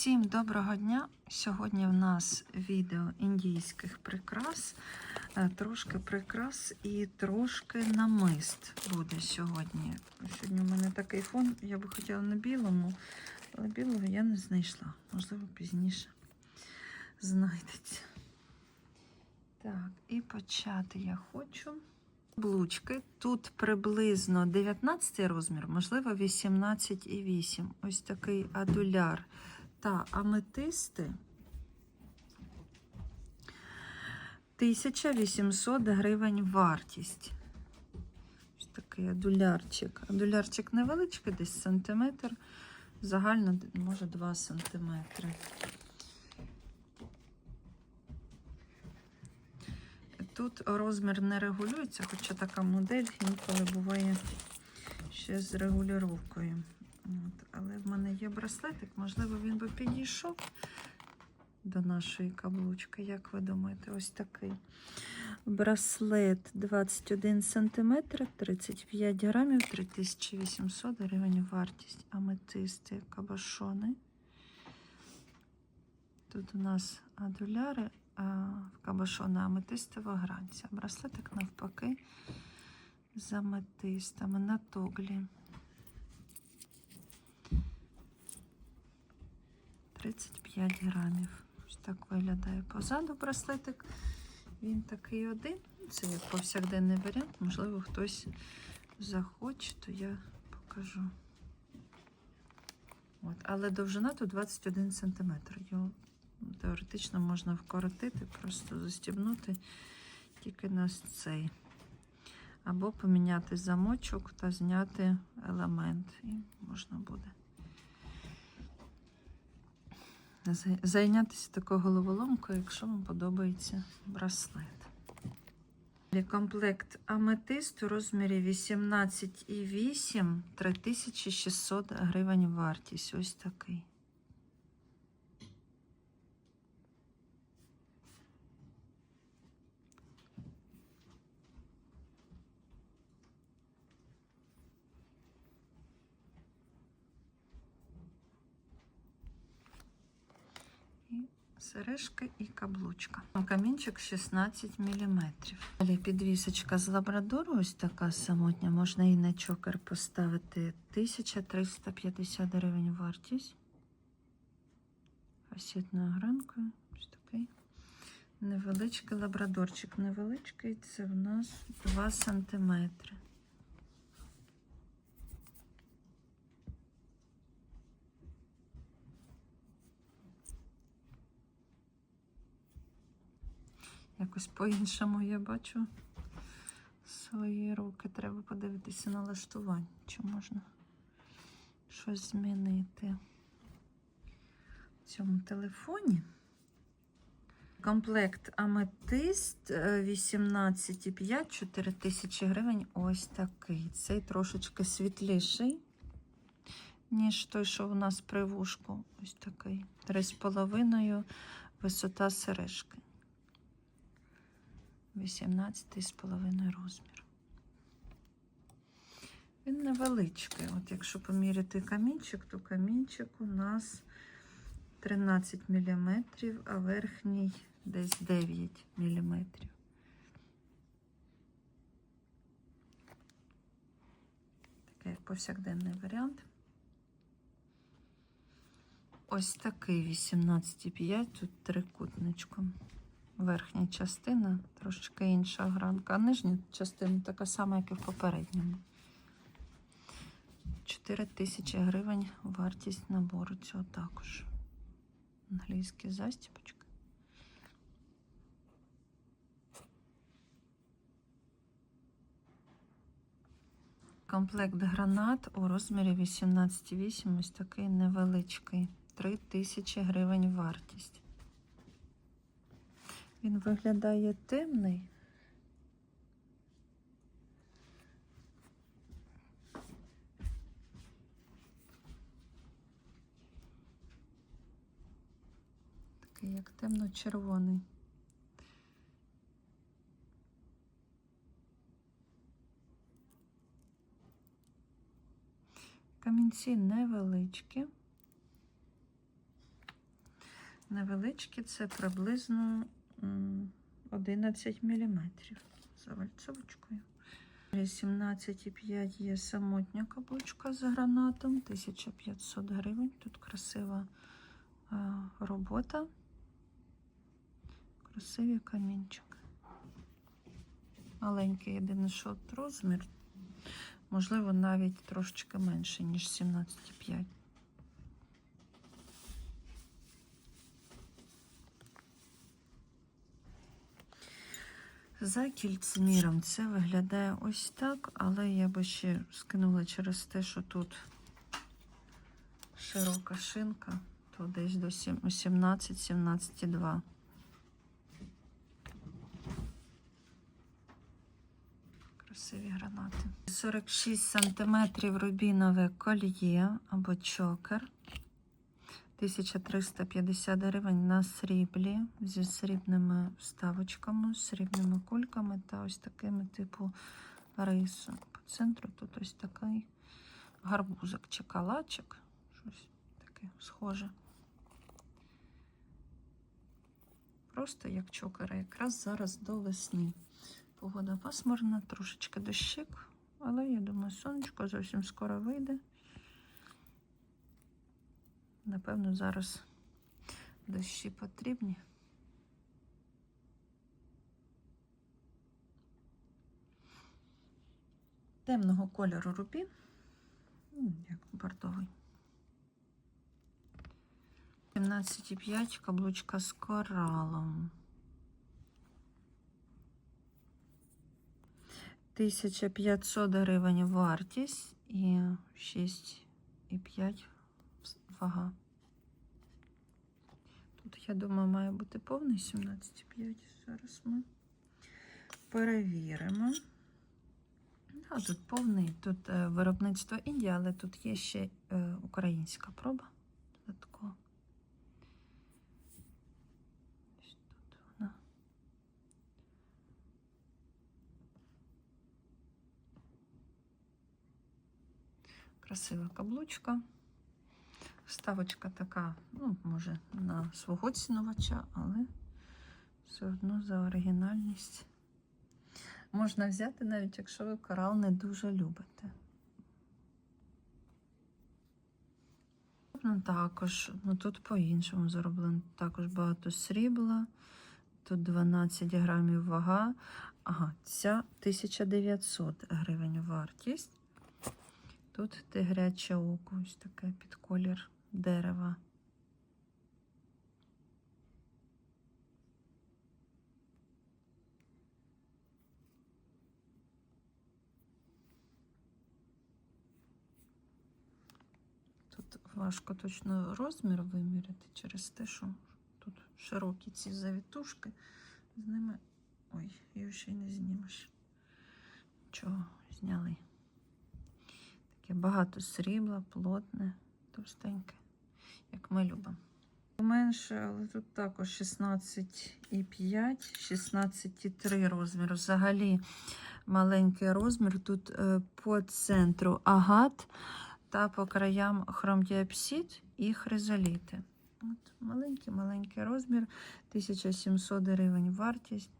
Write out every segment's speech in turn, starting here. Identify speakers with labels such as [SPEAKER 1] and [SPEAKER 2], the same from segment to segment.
[SPEAKER 1] Всім доброго дня! Сьогодні в нас відео індійських прикрас, Е, трошки прикрас і трошки намист буде сьогодні. Сьогодні у мене такий фон, я би хотіла на білому, але білого я не знайшла. Можливо, пізніше знайдеться. Так, і почати я хочу. Блучки. Тут приблизно 19 розмір, можливо, 18,8. Ось такий адуляр та аметисти. 1800 гривень вартість. Ось такий адулярчик. Адулярчик невеличкий, десь сантиметр. Загально може 2 сантиметри. Тут розмір не регулюється, хоча така модель інколи буває ще з регулюванням. От. Але в мене є браслетик, можливо, він би підійшов до нашої каблучки. Як ви думаєте, ось такий браслет 21 см, 35 грамів, 3800 гривень вартість. Аметисти, кабашони. Тут у нас адуляри, а кабашони аметистова гранця. Браслетик навпаки з аметистами на тоглі. 35 грамів. Ось так виглядає позаду браслетик. Він такий один. Це як повсякденний варіант. Можливо, хтось захоче, то я покажу. От. Але довжина тут 21 см. Його теоретично можна вкоротити, просто застібнути тільки на цей. Або поміняти замочок та зняти елемент. І можна буде зайнятися такою головоломкою, якщо вам подобається браслет. Комплект аметист у розмірі 18,8 3600 гривень вартість. Ось такий. Сережка і каблучка. Камінчик 16 мм. Далі підвісочка з лабрадору, ось така самотня. Можна і на чокер поставити 1350 гривень вартість. Фасетною гранкою. Ось такий невеличкий лабрадорчик. Невеличкий це в нас 2 сантиметри. Якось по-іншому я бачу свої руки. Треба подивитися на лаштування, чи можна щось змінити в цьому телефоні. Комплект аметист 18,5 4 тисячі гривень. Ось такий. Цей трошечки світліший, ніж той, що у нас при вушку. Ось такий. 3,5 висота сережки. 18,5 розмір. Він невеличкий. От якщо поміряти камінчик, то камінчик у нас 13 мм, а верхній десь 9 мм. Такий повсякденний варіант. Ось такий 18,5, тут трикутничком верхня частина, трошечки інша гранка, а нижня частина така сама, як і в попередньому. 4 тисячі гривень вартість набору цього також. Англійські застіпочки. Комплект гранат у розмірі 18,8, ось такий невеличкий. 3 тисячі гривень вартість. Він виглядає темний. Такий як темно-червоний. Камінці невеличкі. невеличкі, це приблизно 11 мм за вальцовочкою. 17,5 є самотня каблучка з гранатом, 1500 гривень. Тут красива робота, красиві камінчики. Маленький єдиний що розмір, можливо, навіть трошечки менше, ніж 17,5. За кільцеміром це виглядає ось так, але я би ще скинула через те, що тут широка шинка, то десь до 17-17,2. Красиві гранати. 46 сантиметрів рубінове кольє або чокер. 1350 гривень на сріблі зі срібними вставочками, срібними кульками та ось такими типу рису. По центру тут ось такий гарбузик чи калачик. Щось таке схоже. Просто як чокера, якраз зараз до весни. Погода пасмурна, трошечки дощик, але я думаю, сонечко зовсім скоро вийде. Напевно, зараз дощі потрібні. Темного кольору рубін, ну, як бордовий. 17,5 каблучка з коралом. 1500 гривень вартість і 6,5 вага. Тут, я думаю, має бути повний 17,5. Зараз ми перевіримо. А, тут повний, тут е, виробництво Індії, але тут є ще е, українська проба. Додатково. Тут вона. Красива каблучка. Ставочка така, ну, може, на свого цінувача, але все одно за оригінальність. Можна взяти, навіть якщо ви корал не дуже любите. Ну, також, ну тут по-іншому зроблено. Також багато срібла. Тут 12 грамів вага. Ага, ця 1900 гривень вартість. Тут тигряче око, ось таке під колір дерева. Тут важко точно розмір виміряти через те, що тут широкі ці завітушки. З ними. Ой, її ще й не знімеш. Чого зняли? Таке багато срібла, плотне, товстеньке, як ми любимо. Менше, але тут також 16,5, 16,3 розмір. Взагалі маленький розмір. Тут е, по центру агат та по краям хромдіапсид і хризоліти. Маленький-маленький розмір, 1700 гривень вартість.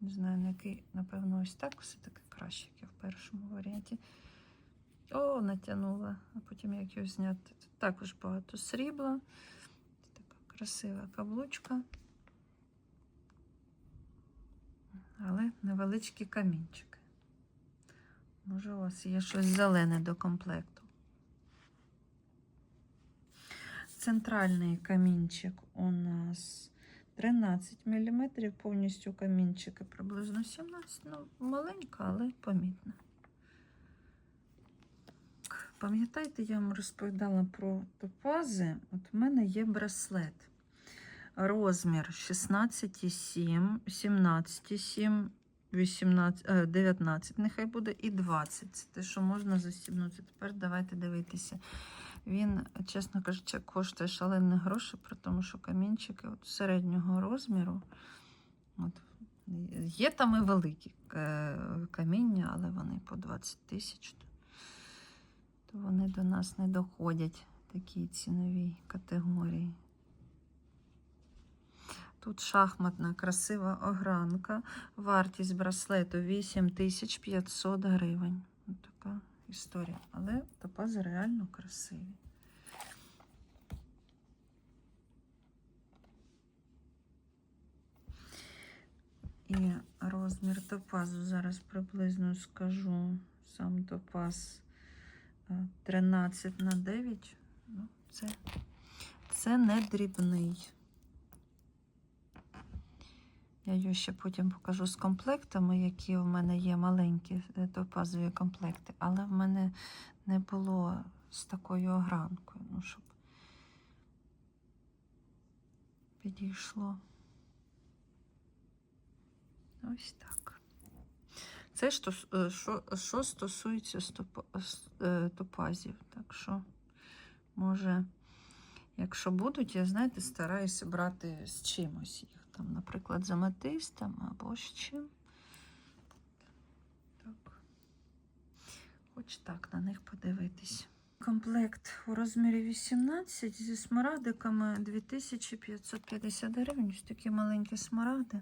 [SPEAKER 1] Не знаю, на який, напевно, ось так все-таки краще, як і в першому варіанті. О, натягнула, а потім як його зняти. Тут також багато срібла. Така красива каблучка. Але невеличкі камінчики. Може, у вас є щось зелене до комплекту. Центральний камінчик у нас 13 мм, повністю камінчики приблизно 17 Ну, маленька, але помітна. Пам'ятаєте, я вам розповідала про топази. От в мене є браслет. Розмір 16,7, 17,7, 18, е, 19, нехай буде, і 20. Це те, що можна застібнути. Тепер давайте дивитися. Він, чесно кажучи, коштує шалені гроші, при тому, що камінчики от середнього розміру. От, є там і великі е, каміння, але вони по 20 тисяч. То вони до нас не доходять такі цінові категорії. Тут шахматна красива огранка. Вартість браслету 8500 гривень. Ось така історія. Але топази реально красиві. І розмір топазу зараз приблизно скажу. Сам топаз 13 на 9. Ну, це, це не дрібний. Я його ще потім покажу з комплектами, які в мене є маленькі е, топазові комплекти, але в мене не було з такою огранкою, ну, щоб підійшло. Ось так. Це що, е, що, що стосується е, топазів. Так що, може, якщо будуть, я, знаєте, стараюся брати з чимось їх. Там, наприклад, з аметистом або з чим. Так. Хоч так на них подивитись. Комплект у розмірі 18 зі смарагдиками 2550 гривень. Ось такі маленькі смарагди.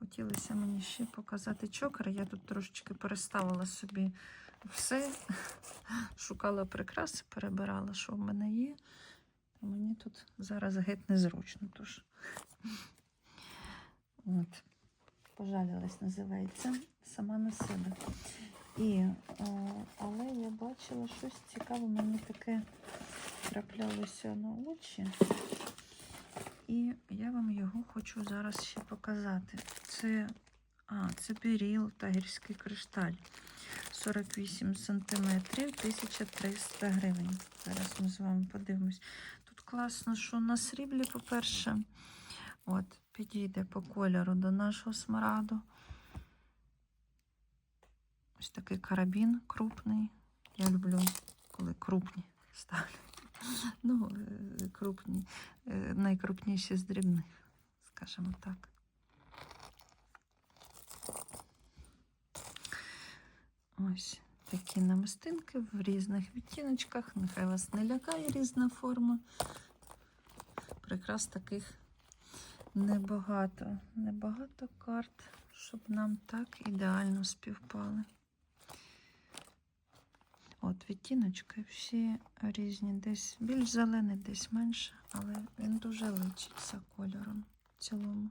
[SPEAKER 1] Хотілося мені ще показати чокер. Я тут трошечки переставила собі все. Шукала прикраси, перебирала, що в мене є. Мені тут зараз геть незручно. Тож. От. Пожалілась, називається. Сама на себе. І, е, але я бачила щось цікаве, мені таке траплялося на очі. І я вам його хочу зараз ще показати. Це, а, це біріл та гірський кришталь. 48 сантиметрів, 1300 гривень. Зараз ми з вами подивимось. Тут класно, що на сріблі, по-перше, от, підійде по кольору до нашого смараду. Ось такий карабін крупний. Я люблю, коли крупні ставлю. Ну, е, крупні, е, найкрупніші з дрібних, скажімо так. Ось такі намистинки в різних відтіночках. Нехай вас не лякає різна форма. Прикрас таких небагато. Небагато карт, щоб нам так ідеально співпали. От відтіночки всі різні, десь більш зелений, десь менше, але він дуже личиться кольором в цілому.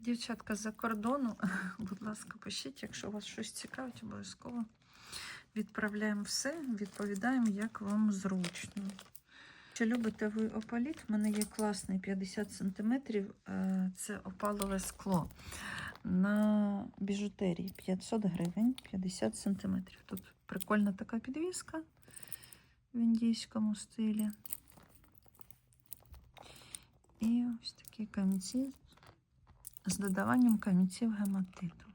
[SPEAKER 1] Дівчатка з-за кордону, будь ласка, пишіть, якщо вас щось цікавить, обов'язково відправляємо все, відповідаємо, як вам зручно. Чи любите ви опаліт? В мене є класний 50 см. Це опалове скло. На біжутерії 500 гривень 50 см. Тут прикольна така підвіска в індійському стилі. І ось такі камінці з додаванням камінців гематиту.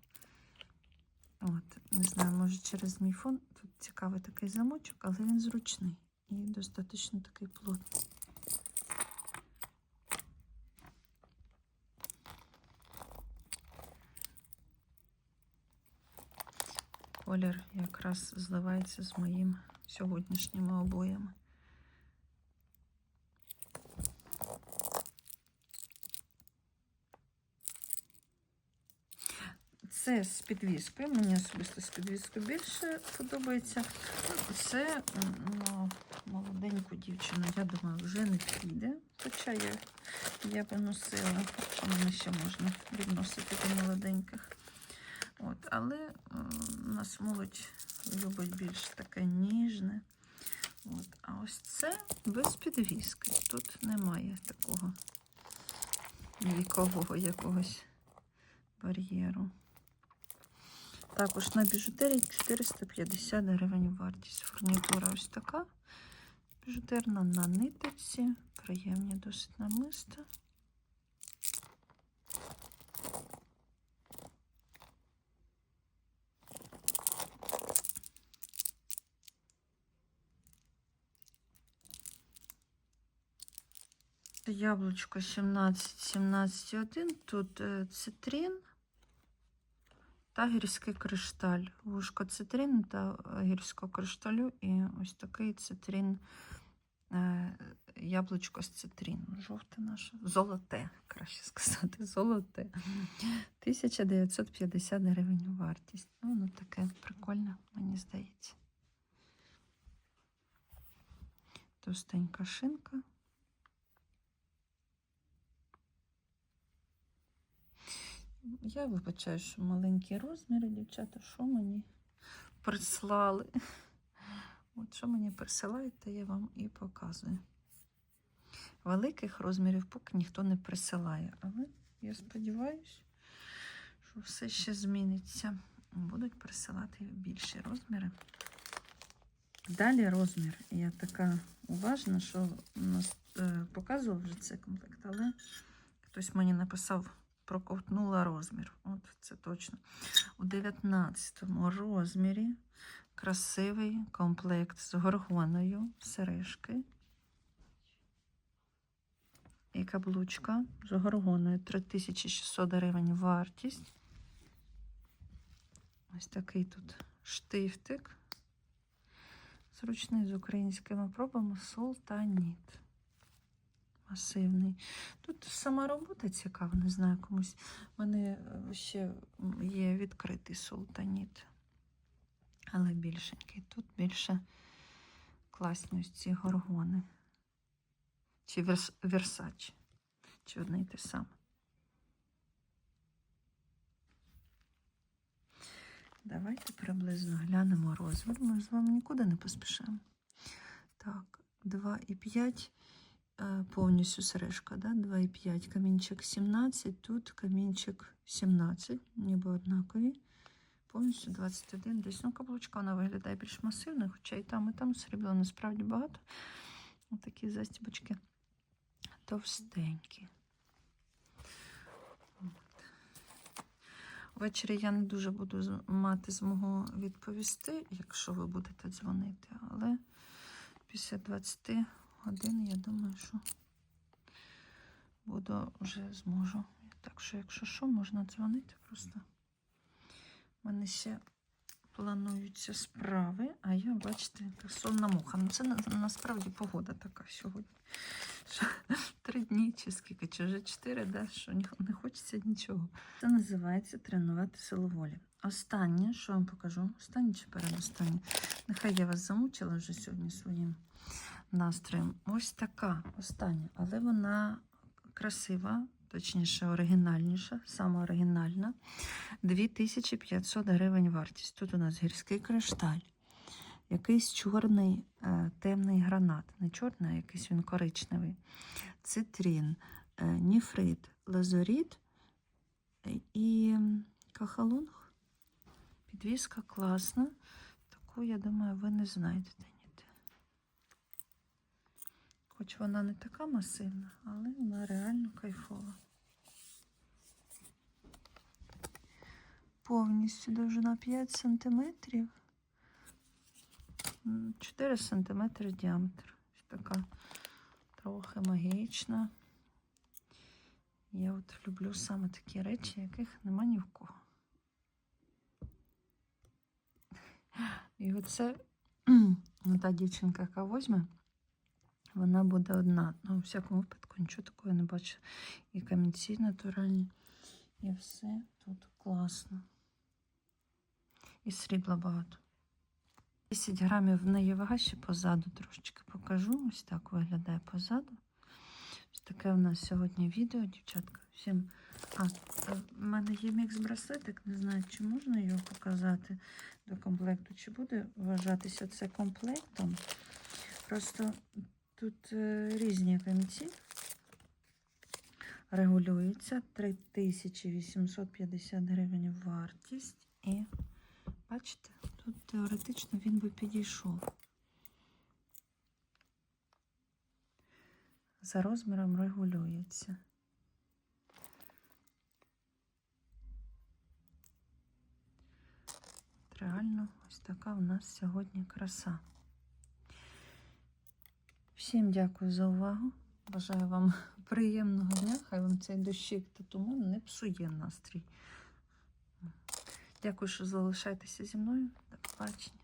[SPEAKER 1] От, не знаю, може через мій фон. Тут цікавий такий замочок, але він зручний і достатньо такий плотний. Колір якраз зливається з моїм сьогоднішніми обоями. Це з підвіскою. Мені особисто з підвіскою більше подобається. Це ну, молоденьку дівчину, я думаю, вже не піде. Хоча я, я би носила, що мене ще можна відносити до молоденьких. От, але у нас молодь любить більш таке ніжне. От, а ось це без підвіски. Тут немає такого вікового якогось бар'єру. Також на біжутерії 450 гривень вартість. Фурнітура ось така. Біжутерна на ниточці. Приємні досить намиста. Яблучко 17, 17,1. Тут е, цитрин. та гірський кришталь. Вушко цитрин та е, гірського кришталю. І ось такий цитрин, яблучко з цитрину. Жовте наше. Золоте, краще сказати, золоте. 1950 гривень вартість. Ну, воно таке прикольне, мені здається. Товстенька шинка. Я вибачаю, що маленькі розміри, дівчата, що мені прислали. От що мені присилають, то я вам і показую. Великих розмірів поки ніхто не присилає, але я сподіваюся, що все ще зміниться. Будуть присилати більші розміри. Далі розмір. Я така уважна, що нас е, показував вже цей комплект, але хтось мені написав, проковтнула розмір. От це точно. У 19 розмірі красивий комплект з горгоною, сережки. І каблучка з горгоною 3600 гривень вартість. Ось такий тут штифтик. Зручний з українськими пробами султаніт. Масивний. Тут сама робота цікава, не знаю комусь. У мене ще є відкритий султаніт. Але більшенький. Тут більше класні ось ці горгони. Чи верс... версачі. Чи одне й те саме. Давайте приблизно глянемо розмір. Ми з вами нікуди не поспішаємо. Так, 2,5 е, повністю сережка, да? 2,5 камінчик 17, тут камінчик 17, ніби однакові. Повністю 21. Десь ну, каблучка вона виглядає більш масивною, хоча і там, і там срібла насправді багато. Ось такі застібочки товстенькі. Ввечері я не дуже буду мати змогу відповісти, якщо ви будете дзвонити, але після 20 годин я думаю, що буду вже зможу. Так що, якщо що, можна дзвонити просто. У мене ще плануються справи, а я, бачите, яка сонна муха. Ну, це насправді погода така сьогодні. Що три дні чи скільки, чи вже чотири, да, що не хочеться нічого. Це називається тренувати силу волі. Останнє, що вам покажу, останнє чи передостаннє. Нехай я вас замучила вже сьогодні своїм настроєм. Ось така остання, але вона красива, точніше, оригінальніша, саме оригінальна. 2500 гривень вартість. Тут у нас гірський кришталь, якийсь чорний е, темний гранат. Не чорний, а якийсь він коричневий. Цитрін, е, ніфрит, лазуріт е, і кахалунг. Підвіска класна. Таку, я думаю, ви не знайдете. Хоч вона не така масивна, але вона реально кайфова. Повністю довжина 5 см. 4 см діаметр. Така трохи магічна. Я от люблю саме такі речі, яких нема ні в кого. І оце та дівчинка, яка возьме, вона буде одна. Ну, у всякому випадку нічого такого не бачу. І камінці натуральні, і все тут класно. І срібла багато. 10 грамів в неї вага ще позаду трошечки покажу. Ось так виглядає позаду. Ось таке у нас сьогодні відео, дівчатка. Всім. А, е, в мене є мікс-браслетик, не знаю, чи можна його показати до комплекту, чи буде вважатися це комплектом. Просто тут е, різні камінці. Регулюється 3850 гривень вартість. І бачите, тут теоретично він би підійшов. За розміром регулюється. Реально, ось така у нас сьогодні краса. Всім дякую за увагу. Бажаю вам приємного дня. Хай вам цей дощик та туман не псує настрій. Дякую, що залишаєтеся зі мною. До побачення.